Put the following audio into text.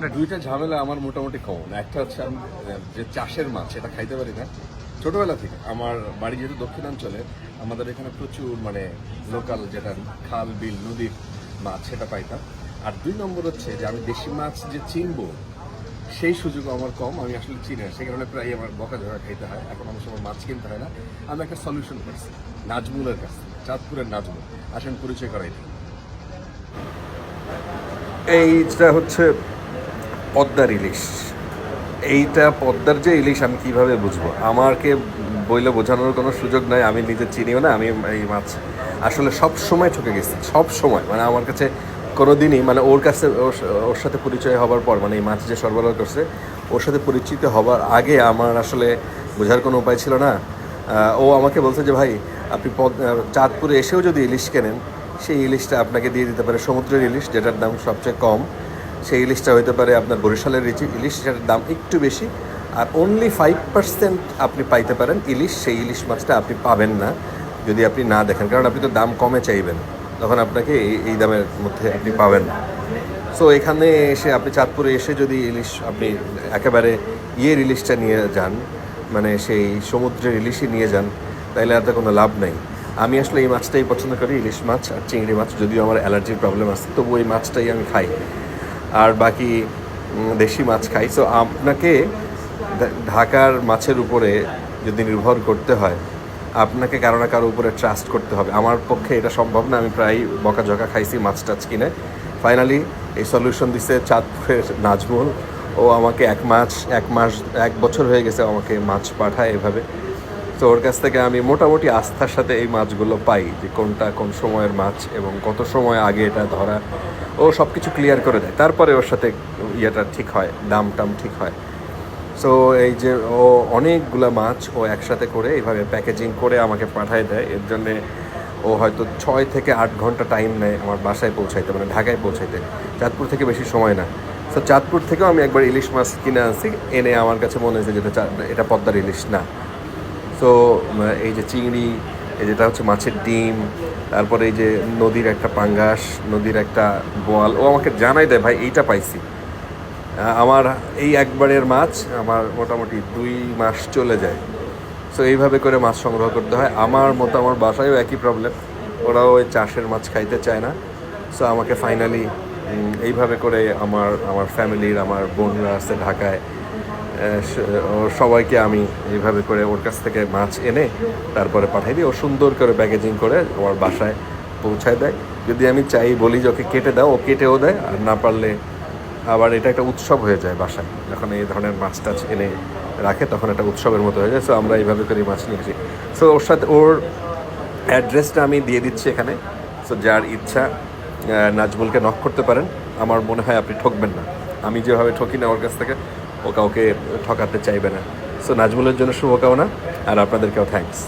না, দুইটা ঝামেলা আমার মোটামুটি কমন একটা হচ্ছে আমি যে চাষের মাছ, সেটা খাইতে পারি না। ছোটবেলা থেকে আমার বাড়ি যেহেতু দক্ষিণাঞ্চলে, আমাদের এখানে প্রচুর মানে লোকাল যেটা খাল, বিল, নদীর মাছ, সেটা পাইতাম। আর দুই নম্বর হচ্ছে যে আমি দেশি মাছ যে চিনবো, সেই সুযোগ আমার কম, আমি আসলে চিনি না। সে কারণে প্রায় আমার বকা ঝকা খাইতে হয়। এখন আমার সময় মাছ কিনতে হয় না। আমি একটা সলিউশন করছি, নাজমুলের কাছে চাঁদপুরের নাজমুল। আসেন পরিচয় করাই এইটা হচ্ছে পদ্মার ইলিশ। এইটা পদ্মার যে ইলিশ আমি কীভাবে বুঝব? আমাকে বইলে বোঝানোর কোনো সুযোগ নাই, আমি নিজে চিনিও না, আমি এই মাছ আসলে সব সময় ঠকে গেছি, সব সময়। মানে আমার কাছে কোনো দিনই মানে ওর কাছে, ওর সাথে পরিচয় হবার পর মানে এই মাছ যে সরবরাহ করছে, ওর সাথে পরিচিত হবার আগে আমার আসলে বোঝার কোনো উপায় ছিল না। ও আমাকে বলছে যে, ভাই, আপনি পদ- চাঁদপুরে এসেও যদি ইলিশ কেনেন, সেই ইলিশটা আপনাকে দিয়ে দিতে পারে, সমুদ্রের ইলিশ, যেটার দাম সবচেয়ে কম। সেই ইলিশটা হতে পারে আপনার বরিশালের ইলিশ, সেটার দাম একটু বেশি। আর অনলি ফাইভ পার্সেন্ট আপনি পাইতে পারেন ইলিশ, সেই ইলিশ মাছটা আপনি পাবেন না, যদি আপনি না দেখেন। কারণ আপনি তো দাম কমে চাইবেন, তখন আপনাকে এই এই দামের মধ্যে আপনি পাবেন না। সো এখানে এসে আপনি চাঁদপুরে এসে যদি ইলিশ আপনি একেবারে ইয়ের ইলিশটা নিয়ে যান মানে সেই সমুদ্রের ইলিশই নিয়ে যান, তাইলে আর কোনো লাভ নেই। আমি আসলে এই মাছটাই পছন্দ করি, ইলিশ মাছ আর চিংড়ি মাছ, যদিও আমার অ্যালার্জির প্রবলেম আছে, তবু এই মাছটাই আমি খাই। আর বাকি দেশি মাছ খাই। সো আপনাকে ঢাকার মাছের উপরে যদি নির্ভর করতে হয়, আপনাকে কারও না কারও উপরে ট্রাস্ট করতে হবে। আমার পক্ষে এটা সম্ভব না, আমি প্রায় বকাঝকা খাইছি মাছ টাছ কিনে। ফাইনালি এই সলিউশন দিছে চাঁদপুরের নাজমুল। ও আমাকে এক মাস এক মাস, এক বছর হয়ে গেছে আমাকে মাছ পাঠায় এভাবে। তো ওর কাছ থেকে আমি মোটামুটি আস্থার সাথে এই মাছগুলো পাই যে কোনটা কোন সময়ের মাছ এবং কত সময় আগে এটা ধরা ও সব কিছু ক্লিয়ার করে দেয়। তারপরে ওর সাথে ইয়েটা ঠিক হয় দাম টাম ঠিক হয়। সো এই যে ও অনেকগুলা মাছ ও একসাথে করে এইভাবে প্যাকেজিং করে আমাকে পাঠায় দেয়। এর জন্যে ও হয়তো ছয় থেকে আট ঘণ্টা টাইম নেয় আমার বাসায় পৌঁছাইতে মানে ঢাকায় পৌঁছাইতে। চাঁদপুর থেকে বেশি সময় না। সো চাঁদপুর থেকেও আমি একবার ইলিশ মাছ কিনে আনছি। এনে আমার কাছে মনে হয়েছে যেটা এটা পদ্মার ইলিশ না। সো এই যে চিংড়ি এই যেটা হচ্ছে মাছের ডিম, তারপরে এই যে নদীর একটা পাঙ্গাস, নদীর একটা বোয়াল, ও আমাকে জানাই দেয়, ভাই, এইটা পাইছি। আমার এই একবারের মাছ আমার মোটামুটি দুই মাস চলে যায়। সো এইভাবে করে মাছ সংগ্রহ করতে হয়। আমার মতো আমার বাসায়ও একই প্রবলেম ওরাও ওই চাষের মাছ খাইতে চায় না। সো আমাকে ফাইনালি এইভাবে করে আমার আমার ফ্যামিলির আমার বোনরা আছে ঢাকায় সবাইকে আমি এইভাবে করে ওর কাছ থেকে মাছ এনে তারপরে পাঠাই দিই। ও সুন্দর করে প্যাকেজিং করে আমার বাসায় পৌঁছায় দেয়। যদি আমি চাই, বলি যে ওকে কেটে দাও, ও কেটেও দেয়। আর না পারলে আবার এটা একটা উৎসব হয়ে যায় বাসায়। যখন এই ধরনের মাছ টাছ এনে রাখে, তখন একটা উৎসবের মতো হয়ে যায়। সো আমরা এইভাবে করে মাছ নিয়ে আসি। সো ওর সাথে, ওর অ্যাড্রেসটা আমি দিয়ে দিচ্ছি এখানে। সো যার ইচ্ছা নাজমুলকে নক করতে পারেন। আমার মনে হয় আপনি ঠকবেন না। আমি যেভাবে ঠকি না ওর কাছ থেকে ও কাউকে ঠকাতে চাইবে না। সো নাজমুলের জন্য শুভকামনা আর আপনাদেরকেও থ্যাঙ্কস